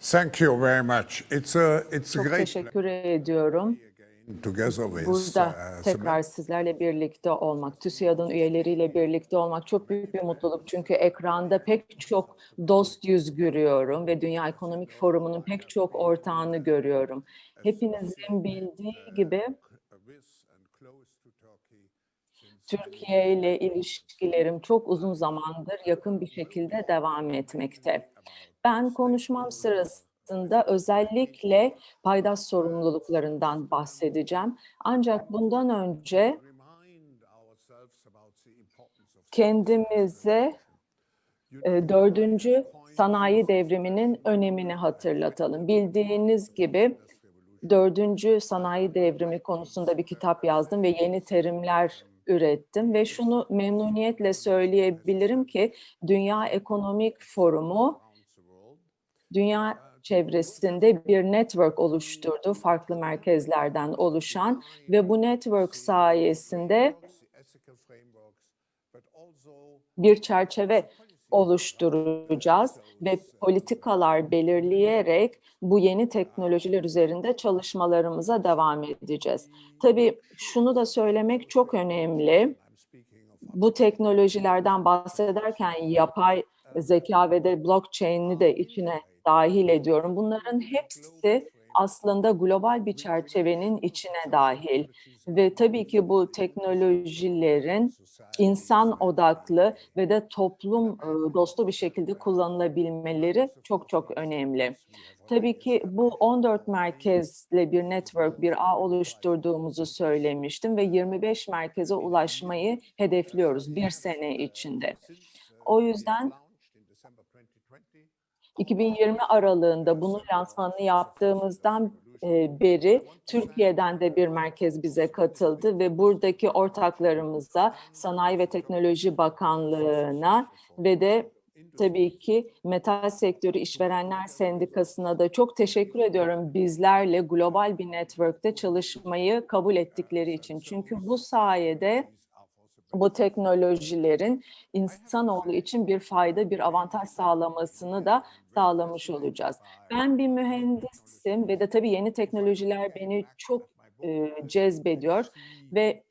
Thank you very much. It's a it's a Çok great teşekkür ediyorum. Burada uh, tekrar sizlerle birlikte olmak, TÜSİAD'ın üyeleriyle birlikte olmak çok büyük bir mutluluk. Çünkü ekranda pek çok dost yüz görüyorum ve Dünya Ekonomik Forumu'nun pek çok ortağını görüyorum. Hepinizin bildiği gibi Türkiye ile ilişkilerim çok uzun zamandır yakın bir şekilde devam etmekte. Ben konuşmam sırasında özellikle paydaş sorumluluklarından bahsedeceğim. Ancak bundan önce kendimize e, dördüncü sanayi devriminin önemini hatırlatalım. Bildiğiniz gibi dördüncü sanayi devrimi konusunda bir kitap yazdım ve yeni terimler ürettim ve şunu memnuniyetle söyleyebilirim ki Dünya Ekonomik Forumu dünya çevresinde bir network oluşturdu farklı merkezlerden oluşan ve bu network sayesinde bir çerçeve oluşturacağız ve politikalar belirleyerek bu yeni teknolojiler üzerinde çalışmalarımıza devam edeceğiz. Tabii şunu da söylemek çok önemli. Bu teknolojilerden bahsederken yapay zeka ve de blockchain'i de içine dahil ediyorum. Bunların hepsi aslında global bir çerçevenin içine dahil ve tabii ki bu teknolojilerin insan odaklı ve de toplum e, dostu bir şekilde kullanılabilmeleri çok çok önemli. Tabii ki bu 14 merkezle bir network, bir ağ oluşturduğumuzu söylemiştim ve 25 merkeze ulaşmayı hedefliyoruz bir sene içinde. O yüzden 2020 aralığında bunun lansmanını yaptığımızdan e, beri Türkiye'den de bir merkez bize katıldı ve buradaki ortaklarımıza Sanayi ve Teknoloji Bakanlığı'na ve de tabii ki Metal Sektörü İşverenler Sendikası'na da çok teşekkür ediyorum bizlerle global bir network'te çalışmayı kabul ettikleri için. Çünkü bu sayede bu teknolojilerin insanoğlu için bir fayda, bir avantaj sağlamasını da sağlamış olacağız. Ben bir mühendisim ve de tabii yeni teknolojiler beni çok e, cezbediyor ve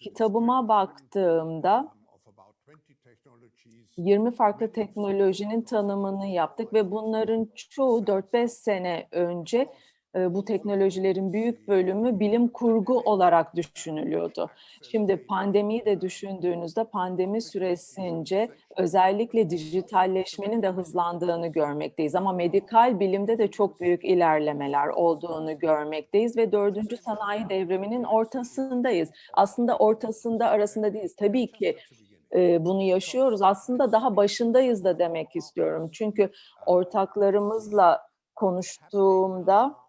kitabıma baktığımda 20 farklı teknolojinin tanımını yaptık ve bunların çoğu 4-5 sene önce bu teknolojilerin büyük bölümü bilim kurgu olarak düşünülüyordu. Şimdi pandemiyi de düşündüğünüzde pandemi süresince özellikle dijitalleşmenin de hızlandığını görmekteyiz. Ama medikal bilimde de çok büyük ilerlemeler olduğunu görmekteyiz ve dördüncü sanayi devriminin ortasındayız. Aslında ortasında arasında değiliz. Tabii ki e, bunu yaşıyoruz. Aslında daha başındayız da demek istiyorum. Çünkü ortaklarımızla konuştuğumda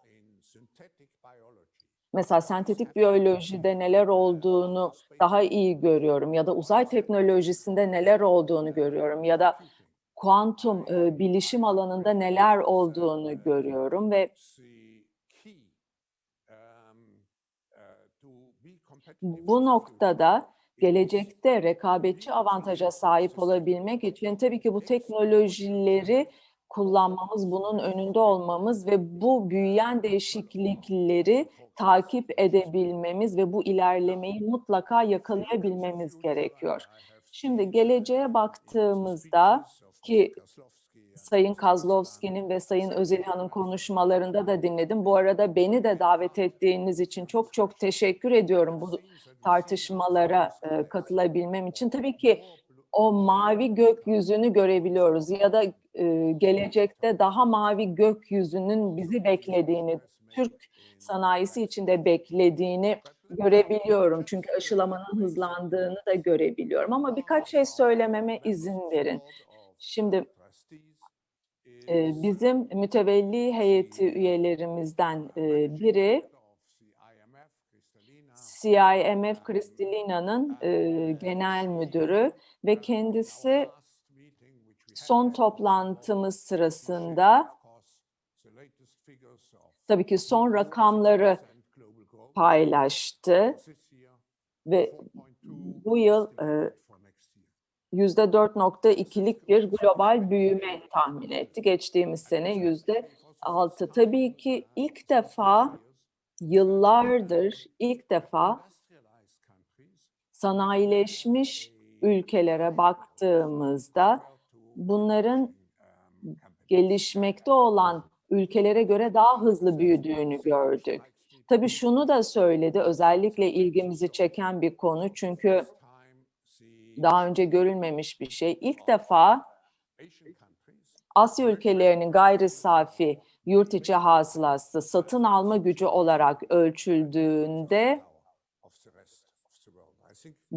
mesela sentetik biyolojide neler olduğunu daha iyi görüyorum ya da uzay teknolojisinde neler olduğunu görüyorum ya da kuantum e, bilişim alanında neler olduğunu görüyorum ve bu noktada gelecekte rekabetçi avantaja sahip olabilmek için tabii ki bu teknolojileri kullanmamız, bunun önünde olmamız ve bu büyüyen değişiklikleri takip edebilmemiz ve bu ilerlemeyi mutlaka yakalayabilmemiz gerekiyor. Şimdi geleceğe baktığımızda ki Sayın Kozlovski'nin ve Sayın Özilhan'ın konuşmalarında da dinledim. Bu arada beni de davet ettiğiniz için çok çok teşekkür ediyorum bu tartışmalara e, katılabilmem için. Tabii ki o mavi gökyüzünü görebiliyoruz ya da e, gelecekte daha mavi gökyüzünün bizi beklediğini, Türk sanayisi içinde beklediğini görebiliyorum. Çünkü aşılamanın hızlandığını da görebiliyorum. Ama birkaç şey söylememe izin verin. Şimdi e, bizim mütevelli heyeti üyelerimizden e, biri CIMF Kristalina'nın e, genel müdürü ve kendisi son toplantımız sırasında tabii ki son rakamları paylaştı ve bu yıl e, %4.2'lik bir global büyüme tahmin etti. Geçtiğimiz sene %6. Tabii ki ilk defa yıllardır ilk defa sanayileşmiş ülkelere baktığımızda bunların gelişmekte olan ülkelere göre daha hızlı büyüdüğünü gördük. Tabii şunu da söyledi, özellikle ilgimizi çeken bir konu çünkü daha önce görülmemiş bir şey. İlk defa Asya ülkelerinin gayri safi yurt içi hasılası satın alma gücü olarak ölçüldüğünde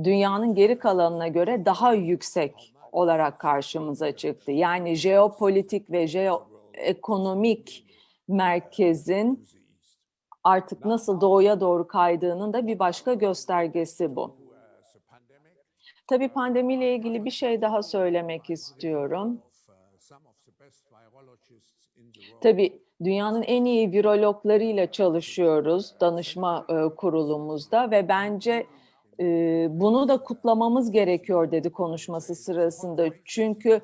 dünyanın geri kalanına göre daha yüksek olarak karşımıza çıktı. Yani jeopolitik ve jeoekonomik merkezin artık nasıl doğuya doğru kaydığının da bir başka göstergesi bu. Tabii pandemiyle ilgili bir şey daha söylemek istiyorum. Tabii dünyanın en iyi virologlarıyla çalışıyoruz danışma e, kurulumuzda ve bence e, bunu da kutlamamız gerekiyor dedi konuşması sırasında. Çünkü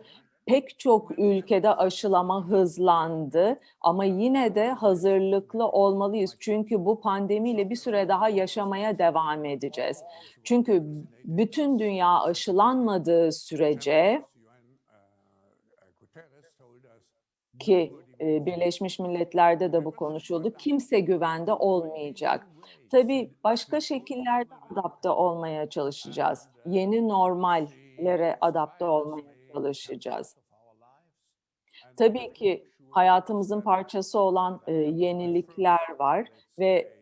pek çok ülkede aşılama hızlandı ama yine de hazırlıklı olmalıyız. Çünkü bu pandemiyle bir süre daha yaşamaya devam edeceğiz. Çünkü bütün dünya aşılanmadığı sürece ki e, Birleşmiş Milletler'de de bu konuşuldu. Kimse güvende olmayacak. Tabii başka şekillerde adapte olmaya çalışacağız. Yeni normallere adapte olmaya çalışacağız. Tabii ki hayatımızın parçası olan e, yenilikler var ve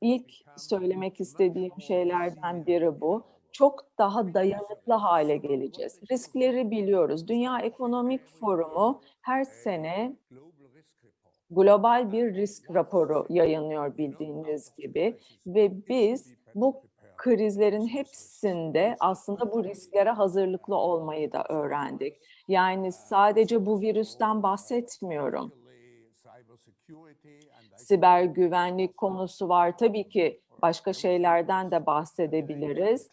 ilk söylemek istediğim şeylerden biri bu. Çok daha dayanıklı hale geleceğiz. Riskleri biliyoruz. Dünya Ekonomik Forumu her sene global bir risk raporu yayınlıyor bildiğiniz gibi ve biz bu krizlerin hepsinde aslında bu risklere hazırlıklı olmayı da öğrendik. Yani sadece bu virüsten bahsetmiyorum. Siber güvenlik konusu var. Tabii ki başka şeylerden de bahsedebiliriz.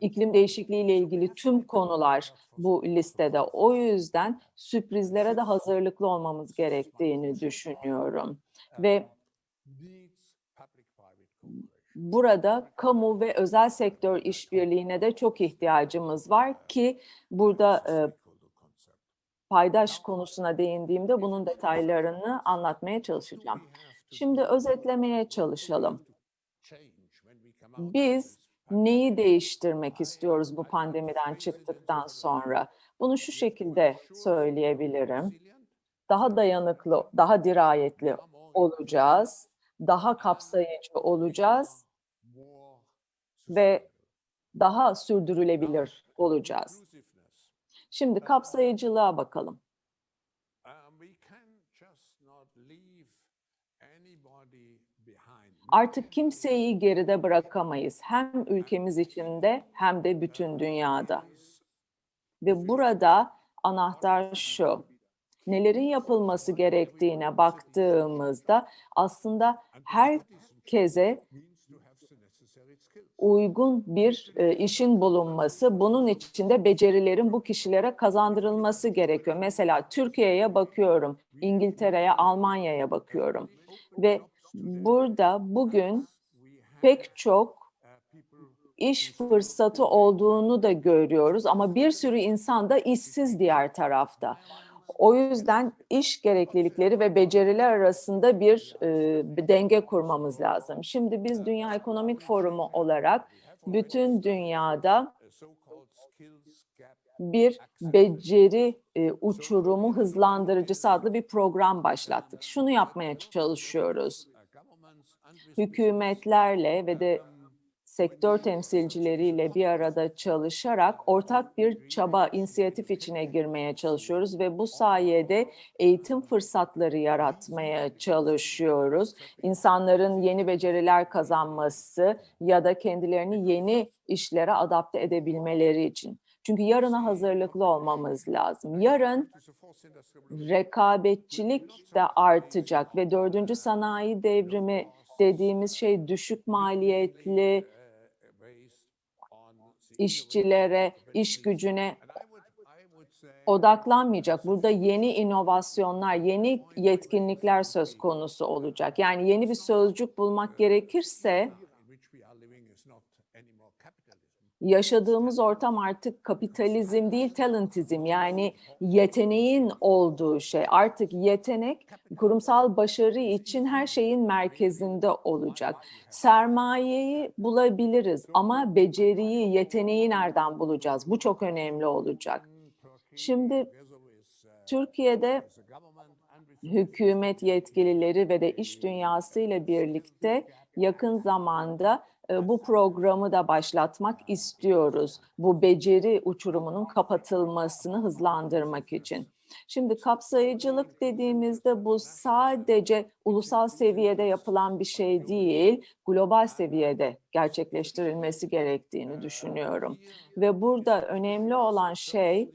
İklim değişikliği ile ilgili tüm konular bu listede. O yüzden sürprizlere de hazırlıklı olmamız gerektiğini düşünüyorum. Ve burada kamu ve özel sektör işbirliğine de çok ihtiyacımız var ki burada e, paydaş konusuna değindiğimde bunun detaylarını anlatmaya çalışacağım. Şimdi özetlemeye çalışalım. Biz neyi değiştirmek istiyoruz bu pandemiden çıktıktan sonra? Bunu şu şekilde söyleyebilirim. Daha dayanıklı, daha dirayetli olacağız, daha kapsayıcı olacağız ve daha sürdürülebilir olacağız. Şimdi kapsayıcılığa bakalım. Artık kimseyi geride bırakamayız. Hem ülkemiz içinde hem de bütün dünyada. Ve burada anahtar şu. Nelerin yapılması gerektiğine baktığımızda aslında herkese uygun bir e, işin bulunması, bunun içinde becerilerin bu kişilere kazandırılması gerekiyor. Mesela Türkiye'ye bakıyorum, İngiltere'ye, Almanya'ya bakıyorum ve burada bugün pek çok iş fırsatı olduğunu da görüyoruz ama bir sürü insan da işsiz diğer tarafta. O yüzden iş gereklilikleri ve beceriler arasında bir, e, bir denge kurmamız lazım. Şimdi biz Dünya Ekonomik Forumu olarak bütün dünyada bir beceri e, uçurumu hızlandırıcısı adlı bir program başlattık. Şunu yapmaya çalışıyoruz. Hükümetlerle ve de sektör temsilcileriyle bir arada çalışarak ortak bir çaba, inisiyatif içine girmeye çalışıyoruz ve bu sayede eğitim fırsatları yaratmaya çalışıyoruz. İnsanların yeni beceriler kazanması ya da kendilerini yeni işlere adapte edebilmeleri için. Çünkü yarına hazırlıklı olmamız lazım. Yarın rekabetçilik de artacak ve dördüncü sanayi devrimi dediğimiz şey düşük maliyetli, işçilere, iş gücüne odaklanmayacak. Burada yeni inovasyonlar, yeni yetkinlikler söz konusu olacak. Yani yeni bir sözcük bulmak gerekirse yaşadığımız ortam artık kapitalizm değil talentizm yani yeteneğin olduğu şey. Artık yetenek kurumsal başarı için her şeyin merkezinde olacak. Sermayeyi bulabiliriz ama beceriyi, yeteneği nereden bulacağız? Bu çok önemli olacak. Şimdi Türkiye'de hükümet yetkilileri ve de iş dünyası ile birlikte yakın zamanda bu programı da başlatmak istiyoruz. Bu beceri uçurumunun kapatılmasını hızlandırmak için. Şimdi kapsayıcılık dediğimizde bu sadece ulusal seviyede yapılan bir şey değil, global seviyede gerçekleştirilmesi gerektiğini düşünüyorum. Ve burada önemli olan şey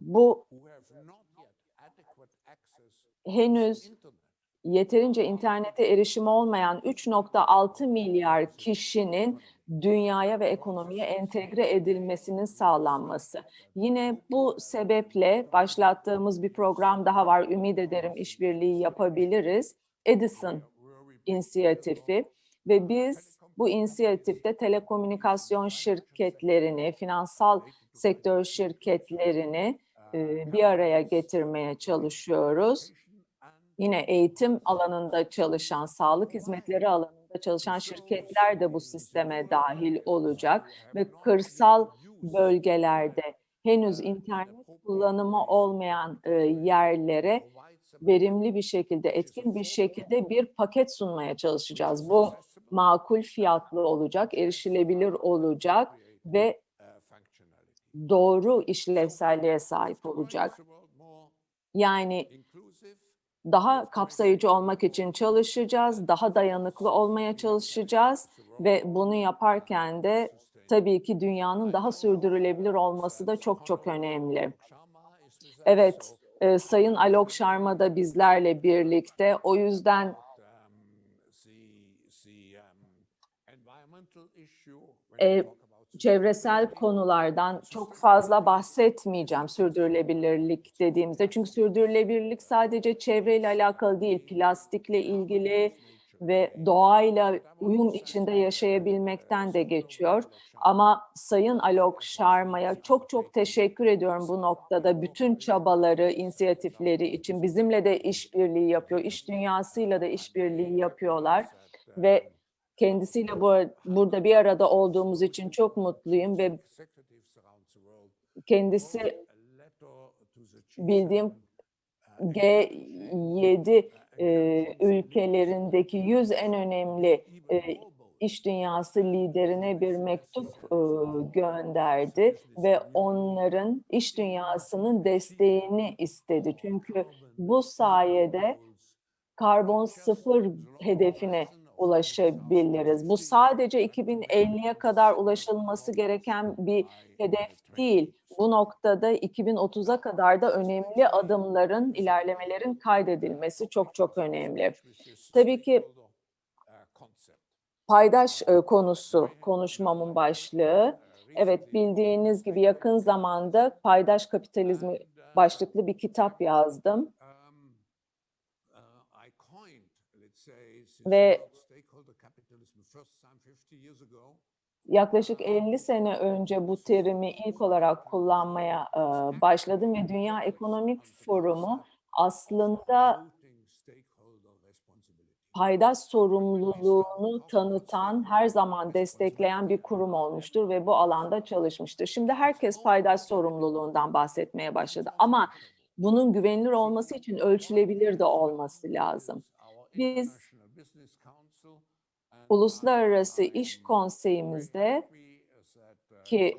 bu henüz yeterince internete erişimi olmayan 3.6 milyar kişinin dünyaya ve ekonomiye entegre edilmesinin sağlanması. Yine bu sebeple başlattığımız bir program daha var. Ümit ederim işbirliği yapabiliriz. Edison inisiyatifi ve biz bu inisiyatifte telekomünikasyon şirketlerini, finansal sektör şirketlerini bir araya getirmeye çalışıyoruz. Yine eğitim alanında çalışan, sağlık hizmetleri alanında çalışan şirketler de bu sisteme dahil olacak ve kırsal bölgelerde henüz internet kullanımı olmayan e, yerlere verimli bir şekilde, etkin bir şekilde bir paket sunmaya çalışacağız. Bu makul fiyatlı olacak, erişilebilir olacak ve doğru işlevselliğe sahip olacak. Yani daha kapsayıcı olmak için çalışacağız, daha dayanıklı olmaya çalışacağız ve bunu yaparken de tabii ki dünyanın daha sürdürülebilir olması da çok çok önemli. Evet, e, Sayın Alok Sharma da bizlerle birlikte. O yüzden e, çevresel konulardan çok fazla bahsetmeyeceğim sürdürülebilirlik dediğimizde. Çünkü sürdürülebilirlik sadece çevreyle alakalı değil, plastikle ilgili ve doğayla uyum içinde yaşayabilmekten de geçiyor. Ama Sayın Alok Sharma'ya çok çok teşekkür ediyorum bu noktada. Bütün çabaları, inisiyatifleri için bizimle de işbirliği yapıyor, iş dünyasıyla da işbirliği yapıyorlar ve kendisiyle bu, burada bir arada olduğumuz için çok mutluyum ve kendisi bildiğim G7 e, ülkelerindeki 100 en önemli e, iş dünyası liderine bir mektup e, gönderdi ve onların iş dünyasının desteğini istedi. Çünkü bu sayede karbon sıfır hedefine ulaşabiliriz. Bu sadece 2050'ye kadar ulaşılması gereken bir hedef değil. Bu noktada 2030'a kadar da önemli adımların, ilerlemelerin kaydedilmesi çok çok önemli. Tabii ki paydaş e, konusu konuşmamın başlığı. Evet bildiğiniz gibi yakın zamanda paydaş kapitalizmi başlıklı bir kitap yazdım. Ve yaklaşık 50 sene önce bu terimi ilk olarak kullanmaya e, başladım ve Dünya Ekonomik Forumu aslında paydaş sorumluluğunu tanıtan, her zaman destekleyen bir kurum olmuştur ve bu alanda çalışmıştır. Şimdi herkes paydaş sorumluluğundan bahsetmeye başladı ama bunun güvenilir olması için ölçülebilir de olması lazım. Biz Uluslararası İş Konseyimizde ki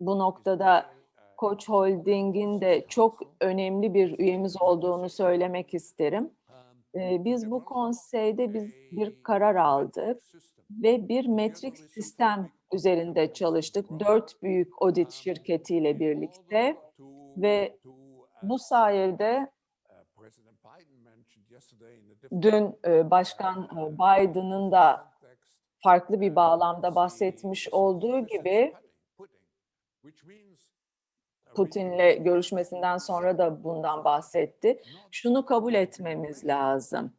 bu noktada Koç Holding'in de çok önemli bir üyemiz olduğunu söylemek isterim. Biz bu konseyde biz bir karar aldık ve bir metrik sistem üzerinde çalıştık. Dört büyük audit şirketiyle birlikte ve bu sayede dün Başkan Biden'ın da farklı bir bağlamda bahsetmiş olduğu gibi Putin'le görüşmesinden sonra da bundan bahsetti. Şunu kabul etmemiz lazım.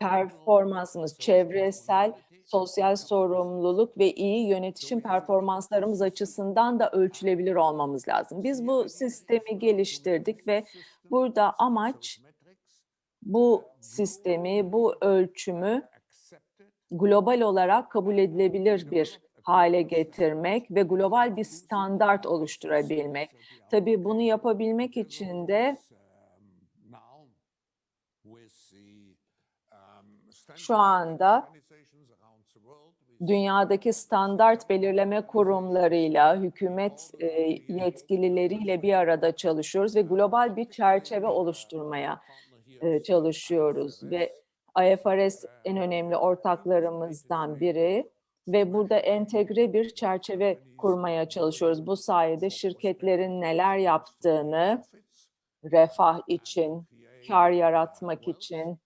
Performansımız, çevresel, sosyal sorumluluk ve iyi yönetişim performanslarımız açısından da ölçülebilir olmamız lazım. Biz bu sistemi geliştirdik ve burada amaç bu sistemi, bu ölçümü global olarak kabul edilebilir bir hale getirmek ve global bir standart oluşturabilmek. Tabii bunu yapabilmek için de şu anda dünyadaki standart belirleme kurumlarıyla, hükümet e, yetkilileriyle bir arada çalışıyoruz ve global bir çerçeve oluşturmaya e, çalışıyoruz ve IFRS en önemli ortaklarımızdan biri ve burada entegre bir çerçeve kurmaya çalışıyoruz. Bu sayede şirketlerin neler yaptığını refah için, kar yaratmak için,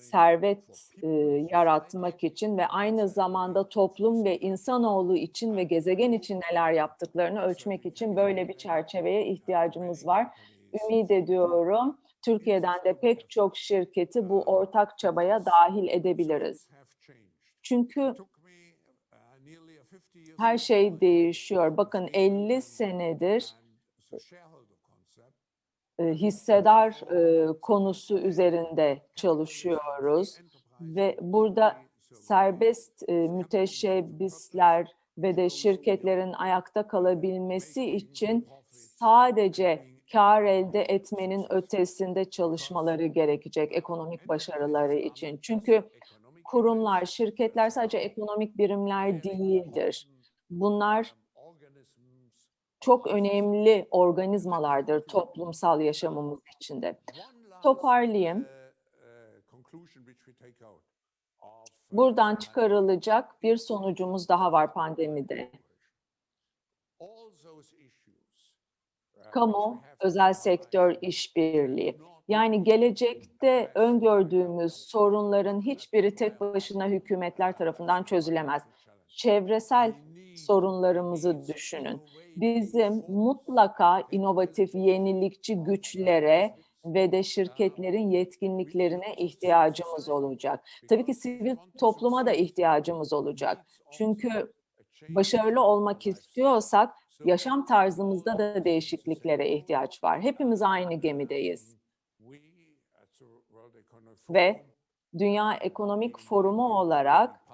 servet e, yaratmak için ve aynı zamanda toplum ve insanoğlu için ve gezegen için neler yaptıklarını ölçmek için böyle bir çerçeveye ihtiyacımız var. Ümit ediyorum Türkiye'den de pek çok şirketi bu ortak çabaya dahil edebiliriz. Çünkü her şey değişiyor. Bakın 50 senedir hissedar e, konusu üzerinde çalışıyoruz ve burada serbest e, müteşebbisler ve de şirketlerin ayakta kalabilmesi için sadece kar elde etmenin ötesinde çalışmaları gerekecek ekonomik başarıları için. Çünkü kurumlar, şirketler sadece ekonomik birimler değildir. Bunlar çok önemli organizmalardır toplumsal yaşamımız içinde. Toparlayayım. Buradan çıkarılacak bir sonucumuz daha var pandemide. Kamu, özel sektör işbirliği. Yani gelecekte öngördüğümüz sorunların hiçbiri tek başına hükümetler tarafından çözülemez. Çevresel sorunlarımızı düşünün. Bizim mutlaka inovatif, yenilikçi güçlere ve de şirketlerin yetkinliklerine ihtiyacımız olacak. Tabii ki sivil topluma da ihtiyacımız olacak. Çünkü başarılı olmak istiyorsak yaşam tarzımızda da değişikliklere ihtiyaç var. Hepimiz aynı gemideyiz. Ve Dünya Ekonomik Forumu olarak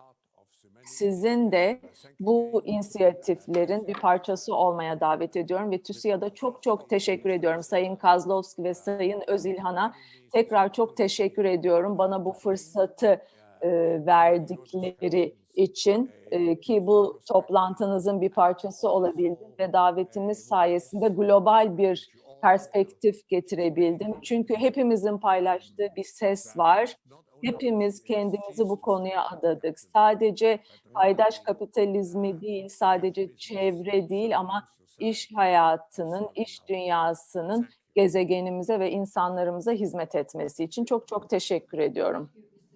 sizin de bu inisiyatiflerin bir parçası olmaya davet ediyorum ve TÜSİAD'a çok çok teşekkür ediyorum. Sayın Kazlovski ve Sayın Özilhan'a tekrar çok teşekkür ediyorum. Bana bu fırsatı e, verdikleri için e, ki bu toplantınızın bir parçası olabildim ve davetimiz sayesinde global bir perspektif getirebildim. Çünkü hepimizin paylaştığı bir ses var. Hepimiz kendimizi bu konuya adadık. Sadece paydaş kapitalizmi değil, sadece çevre değil ama iş hayatının, iş dünyasının gezegenimize ve insanlarımıza hizmet etmesi için çok çok teşekkür ediyorum.